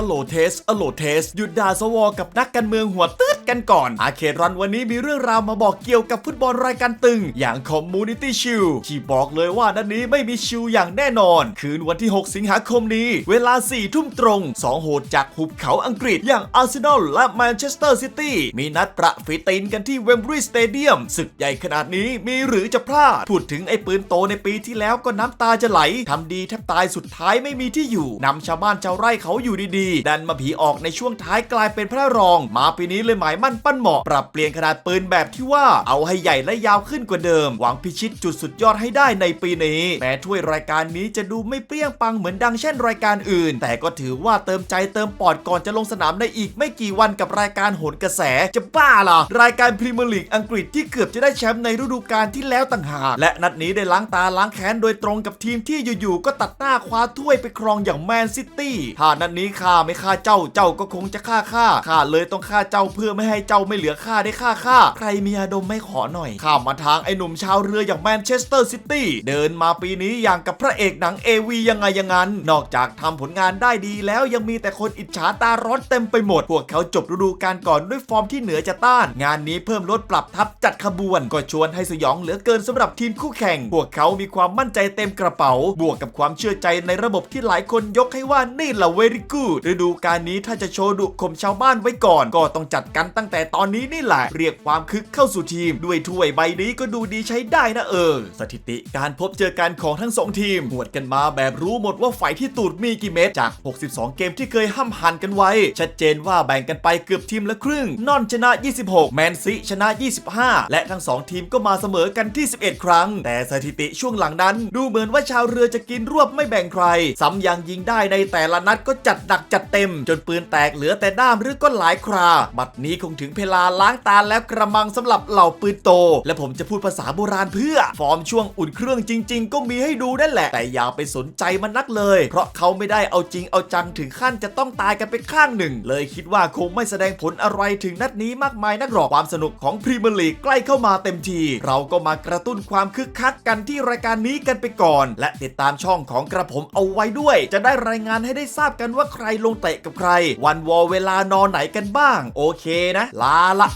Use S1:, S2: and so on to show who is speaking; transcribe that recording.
S1: อโลเทสอโลเทสหยุดด่าสวกับนักการเมืองหัวตืด กันก่อนอาเครันวันนี้มีเรื่องราวมาบอกเกี่ยวกับฟุตบอลรายการตึง อย่าง Community Shield ที่บอกเลยว่านัดนี้ไม่มีชิลอย่างแน่นอน คืนวันที่ 6 สิงหาคมนี้ เวลา 4 ทุ่มตรง 2 โหดจากหุบเขาอังกฤษอย่างอาร์เซนอลและแมนเชสเตอร์ซิตี้มีนัดประฝีตีนกันที่เวมบรีสเตเดียมศึกใหญ่ขนาดนี้มีหรือจะพลาด พูดถึงไอ้ปืนโตในปีที่แล้วก็น้ำตาจะไหลทำดีแทบตายสุดท้ายไม่มีที่อยู่นำชาวบ้านชาวไร่เขาอยู่ดีๆ ดันมาผีออกในช่วงท้ายกลายเป็นพระรอง มาปีนี้เลยหมายมั่นปั้นเหมาะ ปรับเปลี่ยนขนาดปืนแบบที่ว่าเอาให้ใหญ่และยาวขึ้นกว่าเดิม หวังพิชิตจุดสุดยอดให้ได้ในปีนี้แม้ถ้วยรายการนี้จะดูไม่เปรี้ยงปังเหมือนดังเช่นรายการอื่น แต่ก็ถือว่าเติมใจเติมปอดก่อนจะลงสนามในอีกไม่กี่วันกับรายการโหนกระแสจะบ้าหรอรายการพรีเมียร์ลีกอังกฤษที่เกือบจะได้แชมป์ในฤดูกาลที่แล้วต่างหากและนัดนี้ได้ล้างตาล้างแค้นโดยตรงกับทีมที่อยู่ๆก็ตัดหน้าคว้าถ้วยไปครองอย่างแมนซิตี้ถ้านัดนี้ข้าไม่ฆ่าเจ้าเจ้าก็คงจะฆ่าข้าข้าเลยต้องฆ่าเจ้าเพื่อไม่ให้ให้เจ้าไม่เหลือข้าได้ฆ่าข้าใครมีอาดมไม่ขอหน่อย ข้ามมาทางไอ้หนุ่มชาวเรืออย่างแมนเชสเตอร์ซิตี้เดินมาปีนี้อย่างกับพระเอกหนังเอวียังไงย่างนั้น นอกจากทำผลงานได้ดีแล้วยังมีแต่คนอิจฉาตาร้อนเต็มไปหมด พวกเขาจบฤดูกาลก่อนด้วยฟอร์มที่เหนือจะต้าน งานนี้เพิ่มลดปรับทับจัดขบวน ก็ชวนให้สยองเหลือเกินสำหรับทีมคู่แข่ง พวกเขามีความมั่นใจเต็มกระเป๋า บวกกับความเชื่อใจในระบบที่หลายคนยกให้ว่านี่แหละเวริกูดฤดูกาลนี้ถ้าจะโชว์ดุข่มชาวบ้านไว้ก่อน ก็ต้องจัดกันตั้งแต่ตอนนี้นี่แหละ เรียกความคึกเข้าสู่ทีม ด้วยถ้วยใบนี้ก็ดูดีใช้ได้นะเออ สถิติการพบเจอกันของทั้งสองทีมหวดกันมาแบบรู้หมดว่าฝ่ายที่ตูดมีกี่เม็ดจาก 62 เกมที่เคยห้ำหันกันไว้ ชัดเจนว่าแบ่งกันไปเกือบทีมละครึ่ง นอนชนะ 26 แมนซีชนะ 25 และทั้ง 2 ทีมก็มาเสมอกันที่ 11 ครั้ง แต่สถิติช่วงหลังนั้น ดูเหมือนว่าชาวเรือจะกินรวบไม่แบ่งใครซ้ำยังยิงได้ในแต่ละนัดก็จัดหนักจัดเต็ม จนปืนแตกเหลือแต่ด้ามหรือก็หลายครา บัดนี้คงถึงเวลาล้างตาแล้วกระมังสำหรับเหล่าปืนโต และผมจะพูดภาษาโบราณเพื่อ ฟอร์มช่วงอุ่นเครื่องจริง ๆ ก็มีให้ดูนั่นแหละ แต่อย่าไปสนใจมันนักเลย เพราะเขาไม่ได้เอาจริงเอาจังถึงขั้นจะต้องตายกันไปข้างหนึ่ง เลยคิดว่าคงไม่แสดงผลอะไรถึงนัดนี้มากมายนักหรอกความสนุกของพรีเมียร์ลีกใกล้เข้ามาเต็มที เราก็มากระตุ้นความคึกคักกันที่รายการนี้กันไปก่อน และติดตามช่องของกระผมเอาไว้ด้วย จะได้รายงานให้ได้ทราบกันว่าใครลงเตะกับใคร วันวอลเวลานอนไหนกันบ้าง โอเคนะ ลาละ